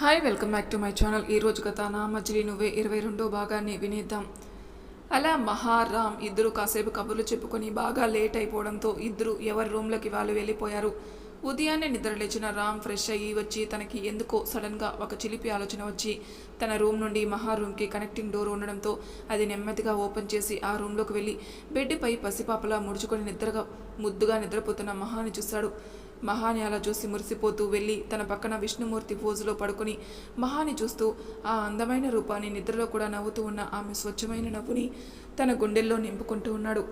Hi welcome back to my channel. ఈ రోజు కథ నా మజిలీ నువ్వే ఇరవై రెండో భాగాన్ని వినేద్దాం. అలా మహారామ్ ఇద్దరు కాసేపు కబుర్లు చెప్పుకొని బాగా లేట్ అయిపోవడంతో ఇద్దరు ఎవరి రూమ్లోకి వాళ్ళు వెళ్ళిపోయారు. ఉదయాన్నే నిద్రలేచిన రామ్ ఫ్రెష్ అయ్యి వచ్చి తనకి ఎందుకో సడన్గా ఒక చిలిపి ఆలోచన వచ్చి తన రూమ్ నుండి మహా రూమ్కి కనెక్టింగ్ డోర్ ఉండడంతో అది నెమ్మదిగా ఓపెన్ చేసి ఆ రూమ్లోకి వెళ్ళి బెడ్పై పసిపాపలా ముడుచుకొని నిద్రగా ముద్దుగా నిద్రపోతున్న మహాని చూశాడు. మహాని అలా చూసి మురిసిపోతూ వెళ్ళి తన పక్కన విష్ణుమూర్తి పోజులో పడుకొని మహాని చూస్తూ ఆ అందమైన రూపాన్ని నిద్రలో కూడా నవ్వుతూ ఉన్న ఆమె స్వచ్ఛమైన నవ్వుని తన గుండెల్లో నింపుకుంటూ ఉన్నాడు.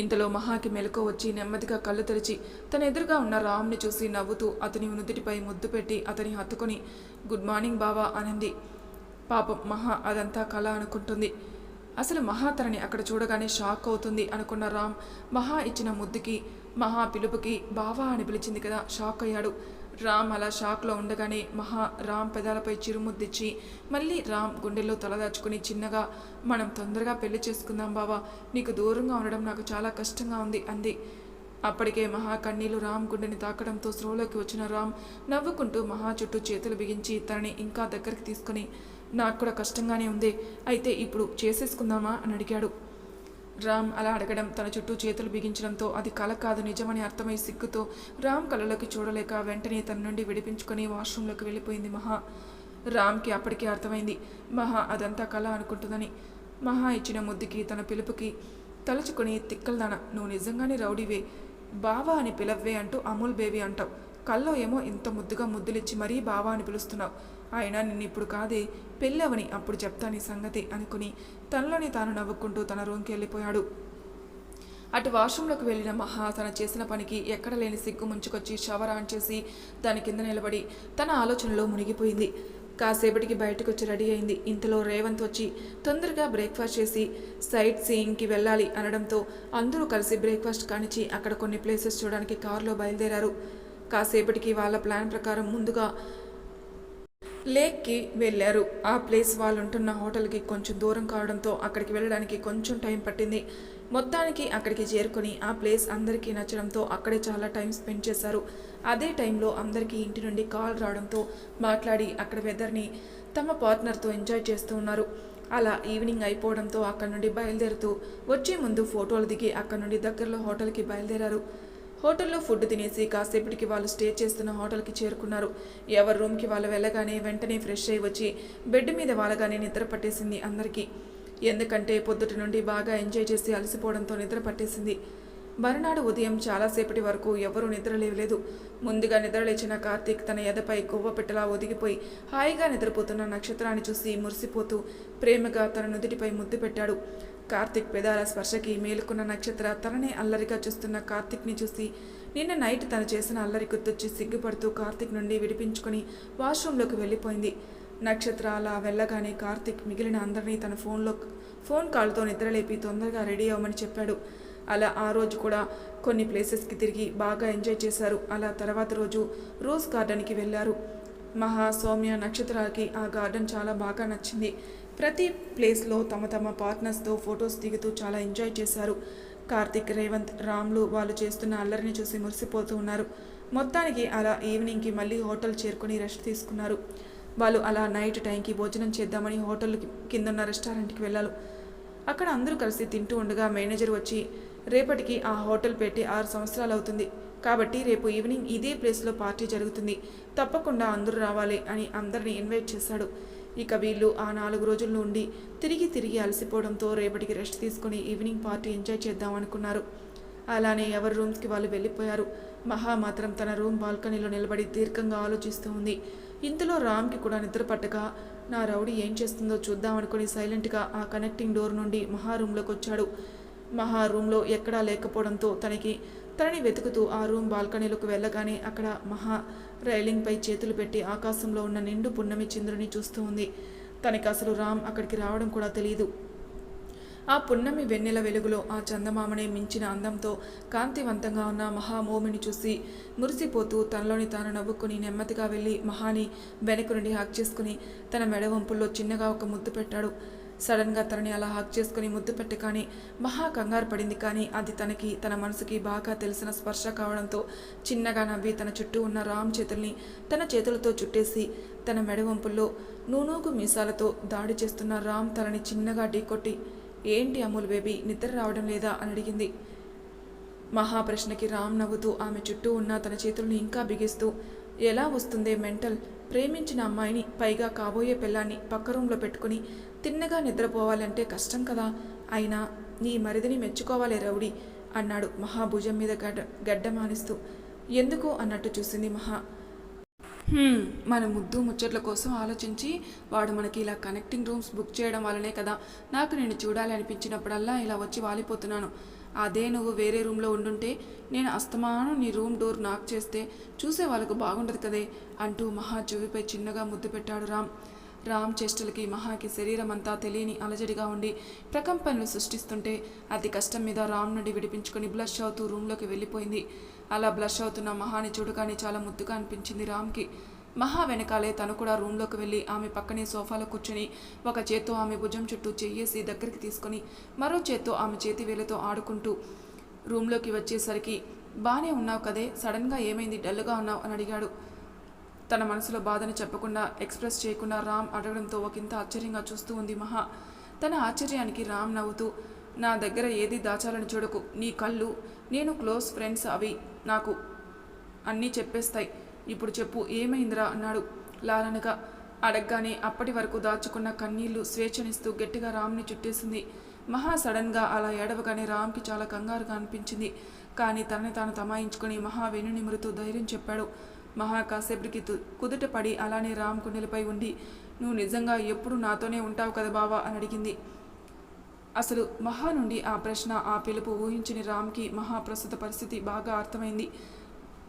ఇంతలో మహాకి మెలకు వచ్చి నెమ్మదిగా కళ్ళు తెరిచి తన ఎదురుగా ఉన్న రామ్ని చూసి నవ్వుతూ అతని నుదుటిపై ముద్దు పెట్టి అతని హత్తుకొని గుడ్ మార్నింగ్ బావా అనింది. పాపం మహా అదంతా కళ అనుకుంటుంది. అసలు మహా తనని అక్కడ చూడగానే షాక్ అవుతుంది అనుకున్న రామ్ మహా ఇచ్చిన ముద్దుకి మహా పిలుపుకి బావా అని పిలిచింది కదా షాక్ అయ్యాడు. రామ్ అలా షాక్లో ఉండగానే మహా రామ్ పెదాలపై చిరుముద్దిచ్చి మళ్ళీ రామ్ గుండెల్లో తలదాచుకుని చిన్నగా మనం తొందరగా పెళ్ళి చేసుకుందాం బావా నీకు దూరంగా ఉండడం నాకు చాలా కష్టంగా ఉంది అంది. అప్పటికే మహా కన్నీలు రామ్ గుండెని తాకడంతో స్రోలోకి వచ్చిన రామ్ నవ్వుకుంటూ మహా చుట్టూ చేతులు బిగించి తనని ఇంకా దగ్గరికి తీసుకుని నాకు కూడా కష్టంగానే ఉంది అయితే ఇప్పుడు చేసేసుకుందామా? అని అడిగాడు. రామ్ అలా అడగడం తన చుట్టూ చేతులు బిగించడంతో అది కల కాదు నిజమని అర్థమై సిగ్గుతో రామ్ కళ్ళలోకి చూడలేక వెంటనే తన నుండి విడిపించుకొని వాష్రూంలోకి వెళ్ళిపోయింది మహా. రామ్కి అప్పటికే అర్థమైంది మహా అదంతా కళ అనుకుంటుందని. మహా ఇచ్చిన ముద్దుకి తన పిలుపుకి తలుచుకొని తిక్కల్దాన నువ్వు నిజంగానే రౌడీవే? బావా అని పిలవ్వే అంటూ అమూల్ బేబీ అంటావు. కల్లో ఏమో ఇంత ముద్దుగా ముద్దులిచ్చి మరీ బావా అని పిలుస్తున్నావు. అయినా నిన్ను ఇప్పుడు కాదే పెళ్ళవని అప్పుడు చెప్తాని సంగతి అనుకుని తనలోని తాను నవ్వుకుంటూ తన రూమ్కి వెళ్ళిపోయాడు. అటు వాష్రూంలోకి వెళ్ళిన మహా తన చేసిన పనికి ఎక్కడ లేని సిగ్గు ముంచుకొచ్చి షవర్ ఆన్ చేసి దాని కింద నిలబడి తన ఆలోచనలో మునిగిపోయింది. కాసేపటికి బయటకు వచ్చి రెడీ అయింది. ఇంతలో రేవంత్ వచ్చి తొందరగా బ్రేక్ఫాస్ట్ చేసి సైట్ సీయింగ్కి వెళ్ళాలి అనడంతో అందరూ కలిసి బ్రేక్ఫాస్ట్ కానిచ్చి అక్కడ కొన్ని ప్లేసెస్ చూడడానికి కారులో బయలుదేరారు. కాసేపటికి వాళ్ళ ప్లాన్ ప్రకారం ముందుగా లేక్కి వెళ్ళారు. ఆ ప్లేస్ వాళ్ళు ఉంటున్న హోటల్కి కొంచెం దూరం కావడంతో అక్కడికి వెళ్ళడానికి కొంచెం టైం పట్టింది. మొత్తానికి అక్కడికి చేరుకొని ఆ ప్లేస్ అందరికీ నచ్చడంతో అక్కడే చాలా టైం స్పెండ్ చేశారు. అదే టైంలో అందరికీ ఇంటి నుండి కాల్ రావడంతో మాట్లాడి అక్కడ వెదర్ని తమ పార్ట్నర్తో ఎంజాయ్ చేస్తూ ఉన్నారు. అలా ఈవినింగ్ అయిపోవడంతో అక్కడ నుండి బయలుదేరుతూ వచ్చే ముందు ఫోటోలు దిగి అక్కడ నుండి దగ్గరలో హోటల్కి బయలుదేరారు. హోటల్లో ఫుడ్ తినేసి కాసేపటికి వాళ్ళు స్టే చేస్తున్న హోటల్కి చేరుకున్నారు. ఎవరి రూమ్కి వాళ్ళు వెళ్ళగానే వెంటనే ఫ్రెష్ అయ్యి వచ్చి బెడ్ మీద వాళ్ళగానే నిద్ర పట్టేసింది అందరికీ. ఎందుకంటే పొద్దుటి నుండి బాగా ఎంజాయ్ చేసి అలసిపోవడంతో నిద్ర పట్టేసింది. మరునాడు ఉదయం చాలాసేపటి వరకు ఎవరూ నిద్ర లేవలేదు. ముందుగా నిద్రలేచిన కార్తీక్ తన ఎదపై కొవ్వ పెట్టలా ఒదిగిపోయి హాయిగా నిద్రపోతున్న నక్షత్రాన్ని చూసి మురిసిపోతూ ప్రేమగా తన నుదుటిపై ముద్దు పెట్టాడు. కార్తిక్ పెదాల స్పర్శకి మేలుకున్న నక్షత్ర తననే అల్లరిగా చూస్తున్న కార్తిక్ని చూసి నిన్న నైట్ తను చేసిన అల్లరి గుర్తొచ్చి సిగ్గుపడుతూ కార్తిక్ నుండి విడిపించుకొని వాష్రూంలోకి వెళ్ళిపోయింది. నక్షత్ర అలా వెళ్ళగానే కార్తిక్ మిగిలిన అందరినీ తన ఫోన్లో ఫోన్ కాల్తో నిద్రలేపి తొందరగా రెడీ అవ్వమని చెప్పాడు. అలా ఆ రోజు కూడా కొన్ని ప్లేసెస్కి తిరిగి బాగా ఎంజాయ్ చేశారు. అలా తర్వాత రోజు రోజ్ గార్డెన్కి వెళ్ళారు. మహా సౌమ్య నక్షత్రాలకి ఆ గార్డెన్ చాలా బాగా నచ్చింది. ప్రతి ప్లేస్లో తమ తమ పార్ట్నర్స్తో ఫొటోస్ దిగుతూ చాలా ఎంజాయ్ చేశారు. కార్తిక్ రేవంత్ రామ్లు వాళ్ళు చేస్తున్న అల్లరిని చూసి మురిసిపోతూ ఉన్నారు. మొత్తానికి అలా ఈవినింగ్కి మళ్ళీ హోటల్ చేరుకొని రెస్ట్ తీసుకున్నారు. వాళ్ళు అలా నైట్ టైంకి భోజనం చేద్దామని హోటల్ కిందన్న రెస్టారెంట్కి వెళ్ళారు. అక్కడ అందరూ కలిసి తింటూ ఉండగా మేనేజర్ వచ్చి రేపటికి ఆ హోటల్ పెట్టి ఆరు సంవత్సరాలు అవుతుంది. కాబట్టి రేపు ఈవినింగ్ ఇదే ప్లేస్లో పార్టీ జరుగుతుంది. తప్పకుండా అందరూ రావాలి అని అందరిని ఇన్వైట్ చేశాడు. ఇక వీళ్ళు ఆ నాలుగు రోజుల నుండి తిరిగి తిరిగి అలసిపోవడంతో రేపటికి రెస్ట్ తీసుకొని ఈవినింగ్ పార్టీ ఎంజాయ్ చేద్దాం అనుకున్నారు. అలానే ఎవరి రూమ్స్కి వాళ్ళు వెళ్ళిపోయారు. మహా మాత్రం తన రూమ్ బాల్కనీలో నిలబడి దీర్ఘంగా ఆలోచిస్తూ ఉంది. ఇంతలో రామ్కి కూడా నిద్ర పట్టక నా రౌడీ ఏం చేస్తుందో చూద్దాం అనుకుని సైలెంట్గా ఆ కనెక్టింగ్ డోర్ నుండి మహా రూమ్లోకి వచ్చాడు. మహా రూమ్లో ఎక్కడా లేకపోవడంతో తనకి తనని వెతుకుతూ ఆ రూమ్ బాల్కనీలోకి వెళ్ళగానే అక్కడ మహా రైలింగ్పై చేతులు పెట్టి ఆకాశంలో ఉన్న నిండు పున్నమి చంద్రుని చూస్తూ ఉంది. తనకి అసలు రామ్ అక్కడికి రావడం కూడా తెలియదు ఆ పున్నమి వెన్నెల వెలుగులో ఆ చందమామనే మించిన అందంతో కాంతివంతంగా ఉన్న మహామోమిని చూసి మురిసిపోతూ తనలోని తాను నవ్వుకుని నెమ్మదిగా వెళ్ళి మహాని వెనక నుండి హాక్ చేసుకుని తన మెడ వంపుల్లో చిన్నగా ఒక ముద్దు పెట్టాడు. సడన్గా తనని అలా హక్ చేసుకుని ముద్దు పెట్టి కానీ మహా కంగారు పడింది కానీ అది తనకి తన మనసుకి బాగా తెలిసిన స్పర్శ కావడంతో చిన్నగా నవ్వి తన చుట్టూ ఉన్న రామ్ చేతుల్ని తన చేతులతో చుట్టేసి తన మెడవంపుల్లో నూనూకు మీసాలతో దాడి చేస్తున్న రామ్ తలని చిన్నగా ఢీకొట్టి ఏంటి అమూల్ బేబీ నిద్ర రావడం లేదా? అని అడిగింది. మహాప్రశ్నకి రామ్ నవ్వుతూ ఆమె చుట్టూ ఉన్న తన చేతుల్ని ఇంకా బిగిస్తూ ఎలా వస్తుందే మెంటల్? ప్రేమించిన అమ్మాయిని పైగా కాబోయే పిల్లాన్ని పక్క రూమ్లో పెట్టుకుని తిన్నగా నిద్రపోవాలంటే కష్టం కదా. అయినా నీ మరిదిని మెచ్చుకోవాలి రౌడీ అన్నాడు మహాభుజం మీద గడ్డ గడ్డ మానిస్తూ. ఎందుకు అన్నట్టు చూసింది మహా. మన ముద్దు ముచ్చట్ల కోసం ఆలోచించి వాడు మనకి ఇలా కనెక్టింగ్ రూమ్స్ బుక్ చేయడం వల్లనే కదా. నాకు నేను చూడాలి అనిపించినప్పుడల్లా ఇలా వచ్చి వాలిపోతున్నాను. అదే నువ్వు వేరే రూమ్లో ఉండుంటే నేను అస్తమానం నీ రూమ్ డోర్ నాక్ చేస్తే చూసే వాళ్ళకు బాగుండదు కదే అంటూ మహా చెవిపై చిన్నగా ముద్దు పెట్టాడు రామ్. రామ్ చేష్టలకి మహాకి శరీరం అంతా తెలియని అలజడిగా ఉండి ప్రకంపనలు సృష్టిస్తుంటే అతి కష్టం మీద రామ్ నుండి విడిపించుకొని బ్లష్ అవుతూ రూమ్లోకి వెళ్ళిపోయింది. అలా బ్లష్ అవుతున్న మహాని చూడగానే చాలా ముద్దుగా అనిపించింది రామ్కి. మహా వెనకాలే తను కూడా రూమ్లోకి వెళ్ళి ఆమె పక్కనే సోఫాలో కూర్చొని ఒక చేత్తో ఆమె భుజం చుట్టూ చెయ్యేసి దగ్గరికి తీసుకొని మరో చేత్తో ఆమె చేతి వేలతో ఆడుకుంటూ రూమ్లోకి వచ్చేసరికి బాగానే ఉన్నావు కదే సడన్గా ఏమైంది డల్గా ఉన్నావు? అని అడిగాడు. తన మనసులో బాధను చెప్పకుండా ఎక్స్ప్రెస్ చేయకుండా రామ్ అడగడంతో ఒకంత ఆశ్చర్యంగా చూస్తూ ఉంది మహా. తన ఆశ్చర్యానికి రామ్ నవ్వుతూ నా దగ్గర ఏది దాచాలని చూడకు నీ కళ్ళు నేను క్లోజ్ ఫ్రెండ్స్ అవి నాకు అన్నీ చెప్పేస్తాయి. ఇప్పుడు చెప్పు ఏమైందిరా అన్నాడు. లాలనగా అడగగానే అప్పటి వరకు దాచుకున్న కన్నీళ్ళు స్వేచ్ఛనిస్తూ గట్టిగా రామ్ని చుట్టేసింది. మహా సడన్గా అలా ఏడవగానే రామ్కి చాలా కంగారుగా అనిపించింది. కానీ తనని తాను తమాయించుకుని మహా వెన్నునిమురుతూ ధైర్యం చెప్పాడు. మహా కాసేపటికి కుదుట పడి అలానే రామ్ కుండెలపై ఉండి నువ్వు నిజంగా ఎప్పుడు నాతోనే ఉంటావు కదా బావా? అని అడిగింది. అసలు మహా నుండి ఆ ప్రశ్న ఆ పిలుపు ఊహించని రామ్కి మహా ప్రస్తుత పరిస్థితి బాగా అర్థమైంది.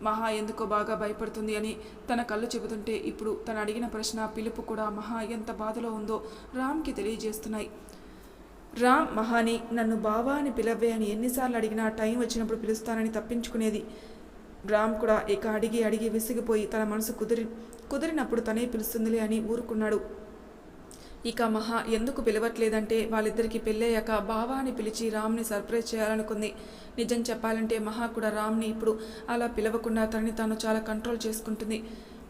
మహా ఎందుకో బాగా భయపడుతుంది అని తన కళ్ళు చెబుతుంటే ఇప్పుడు తను అడిగిన ప్రశ్న పిలుపు కూడా మహా ఎంత బాధలో ఉందో రామ్కి తెలియజేస్తున్నాయి. రామ్ మహాని నన్ను బావా అని పిలవ్వే అని ఎన్నిసార్లు అడిగినా టైం వచ్చినప్పుడు పిలుస్తానని తప్పించుకునేది. రామ్ కూడా ఇక అడిగి అడిగి విసిగిపోయి తన మనసు కుదిరి కుదిరినప్పుడు తనే పిలుస్తుందిలే అని ఊరుకున్నాడు. ఇక మహా ఎందుకు పిలవట్లేదంటే వాళ్ళిద్దరికి పెళ్ళయ్యాక బావా అని పిలిచి రామ్ని సర్ప్రైజ్ చేయాలనుకుంది. నిజం చెప్పాలంటే మహా కూడా రామ్ని ఇప్పుడు అలా పిలవకుండా తనని తాను చాలా కంట్రోల్ చేసుకుంటుంది.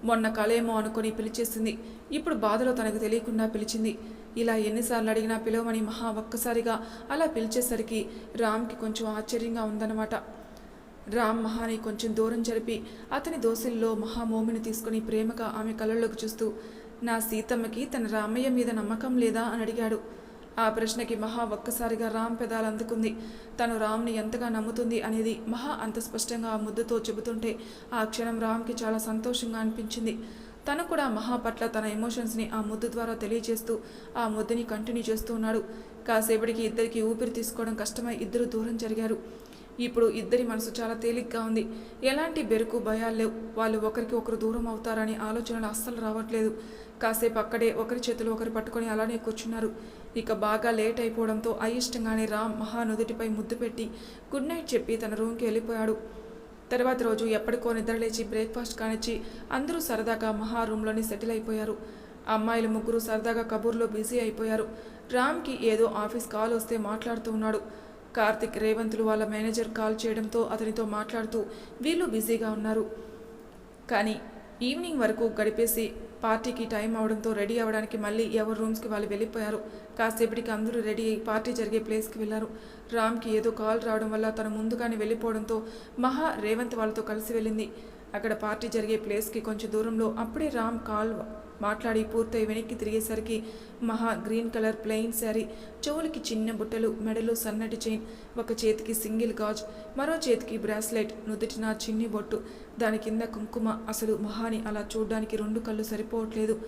మొన్న కలేమో అనుకుని పిలిచేసింది. ఇప్పుడు బాధలో తనకు తెలియకుండా పిలిచింది. ఇలా ఎన్నిసార్లు అడిగినా పిలవమని మహా ఒక్కసారిగా అలా పిలిచేసరికి రామ్కి కొంచెం ఆశ్చర్యంగా ఉందన్నమాట. రామ్ మహాని కొంచెం దూరం జరిపి అతని దోసిల్లో మహామోమిని తీసుకుని ప్రేమగా ఆమె కళ్ళల్లోకి చూస్తూ నా సీతమ్మకి తన రామయ్య మీద నమ్మకం లేదా అని అడిగాడు. ఆ ప్రశ్నకి మహా ఒక్కసారిగా రామ్ పెదాలు అందుకుంది. తను రామ్ని ఎంతగా నమ్ముతుంది అనేది మహా అంత స్పష్టంగా ఆ ముద్దుతో చెబుతుంటే ఆ క్షణం రామ్కి చాలా సంతోషంగా అనిపించింది. తను కూడా మహా పట్ల తన ఎమోషన్స్ని ఆ ముద్దు ద్వారా తెలియజేస్తూ ఆ ముద్దుని కంటిన్యూ చేస్తూ ఉన్నాడు. కాసేపటికి ఇద్దరికి ఊపిరి తీసుకోవడం కష్టమై ఇద్దరు దూరం జరిగారు. ఇప్పుడు ఇద్దరి మనసు చాలా తేలిగ్గా ఉంది. ఎలాంటి బెరుకు భయాలు లేవు. వాళ్ళు ఒకరికి ఒకరు దూరం అవుతారని ఆలోచనలు అస్సలు రావట్లేదు. కాసేపు అక్కడే ఒకరి చేతులు ఒకరు పట్టుకొని అలానే కూర్చున్నారు. ఇక బాగా లేట్ అయిపోవడంతో అయిష్టంగానే రామ్ మహా నుదుటిపై ముద్దు పెట్టి గుడ్ నైట్ చెప్పి తన రూమ్కి వెళ్ళిపోయాడు. తర్వాత రోజు ఎప్పటికో నిద్రలేచి బ్రేక్ఫాస్ట్ కానిచ్చి అందరూ సరదాగా మహా రూమ్లోనే సెటిల్ అయిపోయారు. అమ్మాయిలు ముగ్గురు సరదాగా కబూర్లో బిజీ అయిపోయారు. రామ్కి ఏదో ఆఫీస్ కాల్ వస్తే మాట్లాడుతూ ఉన్నాడు. కార్తిక్ రేవంతులు వాళ్ళ మేనేజర్ కాల్ చేయడంతో అతనితో మాట్లాడుతూ వీళ్ళు బిజీగా ఉన్నారు. కానీ ఈవినింగ్ వరకు గడిపేసి పార్టీకి టైం అవడంతో రెడీ అవ్వడానికి మళ్ళీ ఎవరి రూమ్స్కి వాళ్ళు వెళ్ళిపోయారు. కాసేపటికి అందరూ రెడీ అయ్యి పార్టీ జరిగే ప్లేస్కి వెళ్ళారు. రామ్కి ఏదో కాల్ రావడం వల్ల తను ముందుగానే వెళ్ళిపోవడంతో మహా రేవంత్ వాళ్ళతో కలిసి వెళ్ళింది. అక్కడ పార్టీ జరిగే ప్లేస్కి కొంచెం దూరంలో అప్పుడే రామ్ కాల్ మాట్లాడి పూర్తయి వెనక్కి తిరిగేసరికి మహా గ్రీన్ కలర్ ప్లెయిన్ శారీ చెవులకి చిన్న బుట్టలు మెడలో సన్నటి చైన్ ఒక చేతికి సింగిల్ గాజ్ మరో చేతికి బ్రాస్లెట్ నుదుటిన చిన్ని బొట్టు. దాని కింద కుంకుమ. అసలు మహాని అలా చూడ్డానికి రెండు కళ్ళు సరిపోవట్లేదు.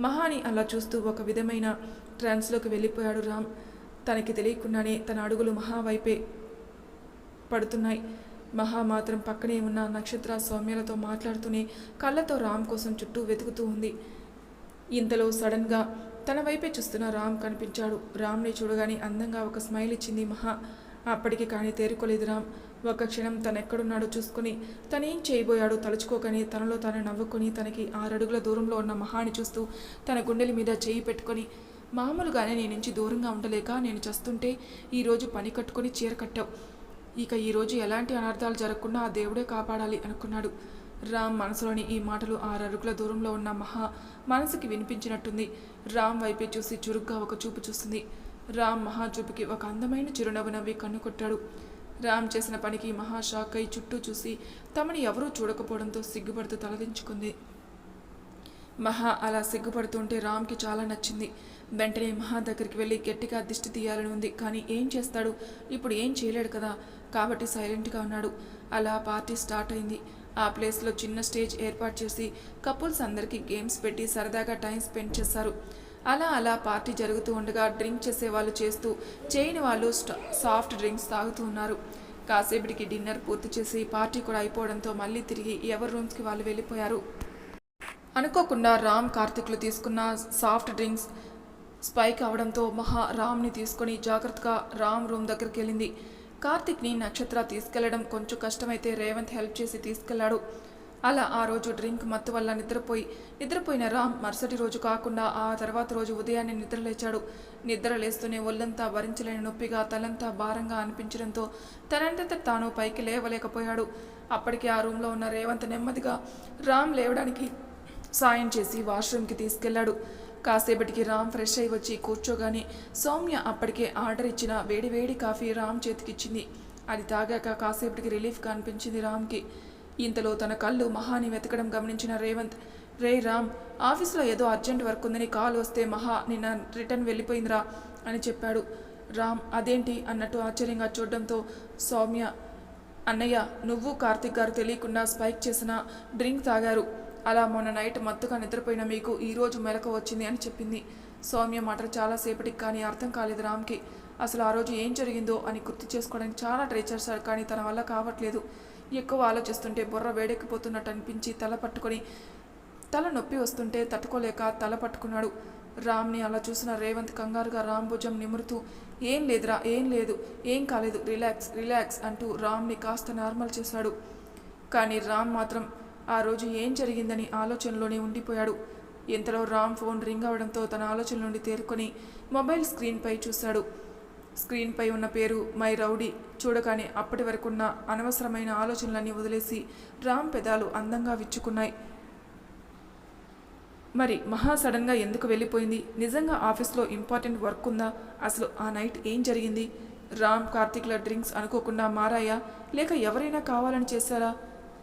మహాని అలా చూస్తూ ఒక విధమైన ట్రాన్స్లోకి వెళ్ళిపోయాడు రామ్. తనకి తెలియకుండానే తన అడుగులు మహా వైపే పడుతున్నాయి. మహా మాత్రం పక్కనే ఉన్న నక్షత్ర సౌమ్యలతో మాట్లాడుతూనే కళ్ళతో రామ్ కోసం చుట్టూ వెతుకుతూ ఉంది. ఇంతలో సడన్గా తన వైపే చూస్తున్న రామ్ కనిపించాడు. రామ్ని చూడగానే అందంగా ఒక స్మైల్ ఇచ్చింది మహా. అప్పటికి కానీ తేరుకోలేదు రామ్. ఒక క్షణం తనెక్కడున్నాడో చూసుకుని తనేం చేయబోయాడో తలుచుకోకని తనలో తాను నవ్వుకొని తనకి ఆరడుగుల దూరంలో ఉన్న మహాని చూస్తూ తన గుండెల మీద చేయి పెట్టుకొని మామూలుగానే నీ నుంచి దూరంగా ఉండలేక నేను చస్తుంటే ఈరోజు పని కట్టుకొని చీర కట్టావు. ఇక ఈరోజు ఎలాంటి అనర్థాలు జరగకుండా ఆ దేవుడే కాపాడాలి అనుకున్నాడు. రామ్ మనసులోని ఈ మాటలు ఆరు అరుగుల దూరంలో ఉన్న మహా మనసుకి వినిపించినట్టుంది. రామ్ వైపే చూసి చురుగ్గా ఒక చూపు చూస్తుంది. రామ్ మహా చూపుకి ఒక అందమైన చిరునవ్వు నవ్వి కన్ను కొట్టాడు. రామ్ చేసిన పనికి మహా షాక్ అయి చుట్టూ చూసి తమని ఎవరూ చూడకపోవడంతో సిగ్గుపడుతూ తలదించుకుంది. మహా అలా సిగ్గుపడుతుంటే రామ్కి చాలా నచ్చింది. వెంటనే మహా దగ్గరికి వెళ్ళి గట్టిగా దిష్టి తీయాలని ఉంది. కానీ ఏం చేస్తాడు? ఇప్పుడు ఏం చేయలేడు కదా? కాబట్టి సైలెంట్గా ఉన్నాడు. అలా పార్టీ స్టార్ట్ అయింది. ఆ ప్లేస్లో చిన్న స్టేజ్ ఏర్పాటు చేసి కపుల్స్ అందరికీ గేమ్స్ పెట్టి సరదాగా టైం స్పెండ్ చేశారు. అలా అలా పార్టీ జరుగుతూ ఉండగా డ్రింక్ చేసే వాళ్ళు చేస్తూ చేయని వాళ్ళు సాఫ్ట్ డ్రింక్స్ తాగుతూ ఉన్నారు. కాసేపటికి డిన్నర్ పూర్తి చేసి పార్టీ కూడా అయిపోవడంతో మళ్ళీ తిరిగి ఎవరి రూమ్స్కి వాళ్ళు వెళ్ళిపోయారు. అనుకోకుండా రామ్ కార్తిక్లు తీసుకున్న సాఫ్ట్ డ్రింక్స్ స్పైక్ అవడంతో మహా రామ్ని తీసుకొని జాగ్రత్తగా రామ్ రూమ్ దగ్గరికి వెళ్ళింది. కార్తిక్ని నక్షత్ర తీసుకెళ్ళడం కొంచెం కష్టమైతే రేవంత్ హెల్ప్ చేసి తీసుకెళ్ళాడు. అలా ఆ రోజు డ్రింక్ మత్తు వల్ల నిద్రపోయి నిద్రపోయిన రామ్ మరుసటి రోజు కాకుండా ఆ తర్వాత రోజు ఉదయాన్నే నిద్రలేచాడు. నిద్ర లేస్తూనే ఒళ్ళంతా భరించలేని నొప్పిగా తలంతా భారంగా అనిపించడంతో తనంతట తాను పైకి లేవలేకపోయాడు. అప్పటికే ఆ రూమ్లో ఉన్న రేవంత్ నెమ్మదిగా రామ్ లేవడానికి సాయం చేసి వాష్రూమ్కి తీసుకెళ్ళాడు కాసేపటికి రామ్ ఫ్రెష్ అయి వచ్చి కూర్చోగానే సౌమ్య అప్పటికే ఆర్డర్ ఇచ్చిన వేడివేడి కాఫీ రామ్ చేతికిచ్చింది. అది తాగాక కాసేపటికి రిలీఫ్గా అనిపించింది రామ్కి. ఇంతలో తన కళ్ళు మహాని వెతకడం గమనించిన రేవంత్ రే రామ్ ఆఫీస్లో ఏదో అర్జెంట్ వర్క్ ఉందని కాల్ వస్తే మహా నిన్న రిటర్న్ వెళ్ళిపోయిందిరా అని చెప్పాడు. రామ్ అదేంటి? అన్నట్టు ఆశ్చర్యంగా చూడడంతో సౌమ్య అన్నయ్య నువ్వు కార్తిక్ గారు తెలియకుండా స్పైక్ చేసిన డ్రింక్ తాగారు. అలా మొన్న నైట్ మత్తుగా నిద్రపోయిన మీకు ఈరోజు మెలకు వచ్చింది అని చెప్పింది. సౌమ్య మాట చాలాసేపటికి కానీ అర్థం కాలేదు రామ్కి. అసలు ఆ రోజు ఏం జరిగిందో అని గుర్తు చేసుకోవడానికి చాలా ట్రై చేశాడు కానీ తన వల్ల కావట్లేదు. ఎక్కువ ఆలోచిస్తుంటే బుర్ర వేడెక్కిపోతున్నట్టు అనిపించి తల పట్టుకొని తల నొప్పి వస్తుంటే తట్టుకోలేక తల పట్టుకున్నాడు. రామ్ని అలా చూసిన రేవంత్ కంగారుగా రామ్ భుజం నిమురుతూ ఏం లేదురా ఏం లేదు ఏం కాలేదు రిలాక్స్ రిలాక్స్ అంటూ రామ్ని కాస్త నార్మల్ చేశాడు. కానీ రామ్ మాత్రం ఆ రోజు ఏం జరిగిందని ఆలోచనలోనే ఉండిపోయాడు. ఇంతలో రామ్ ఫోన్ రింగ్ అవడంతో తన ఆలోచన నుండి తేరుకొని మొబైల్ స్క్రీన్పై చూశాడు. స్క్రీన్పై ఉన్న పేరు మై రౌడీ. చూడగానే అప్పటి వరకున్న అనవసరమైన ఆలోచనలన్నీ వదిలేసి రామ్ పెదాలు అందంగా విచ్చుకున్నాయి. మరి మహా సడన్గా ఎందుకు వెళ్ళిపోయింది? నిజంగా ఆఫీస్లో ఇంపార్టెంట్ వర్క్ ఉందా? అసలు ఆ నైట్ ఏం జరిగింది? రామ్ కార్తిక్ల డ్రింక్స్ అనుకోకుండా మారాయా? లేక ఎవరైనా కావాలని చేశారా?